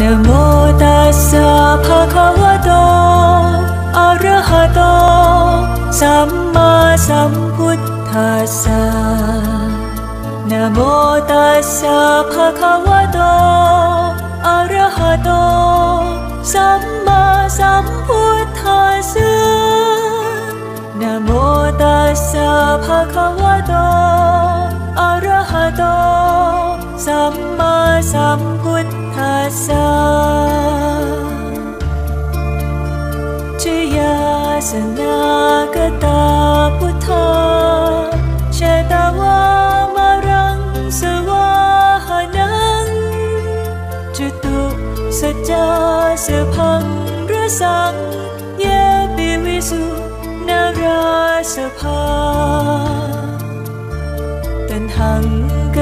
นโมตัสสะภะคะวะโตอะระหะโต สัมมาสัมพุทธัสสะนโมตัสสะภะคะวะโตอะระหะโต สัมมาสัมพุทธัสสะนโมตัสสะภะคะวะโตอะระหะโต สัมมาสัมพุทธ ยาสนากตาพุทธาเชตาวามารังสวาหานังจุตุสัจาสพังรสัง เยปิวิสุนาราสภาตันหังก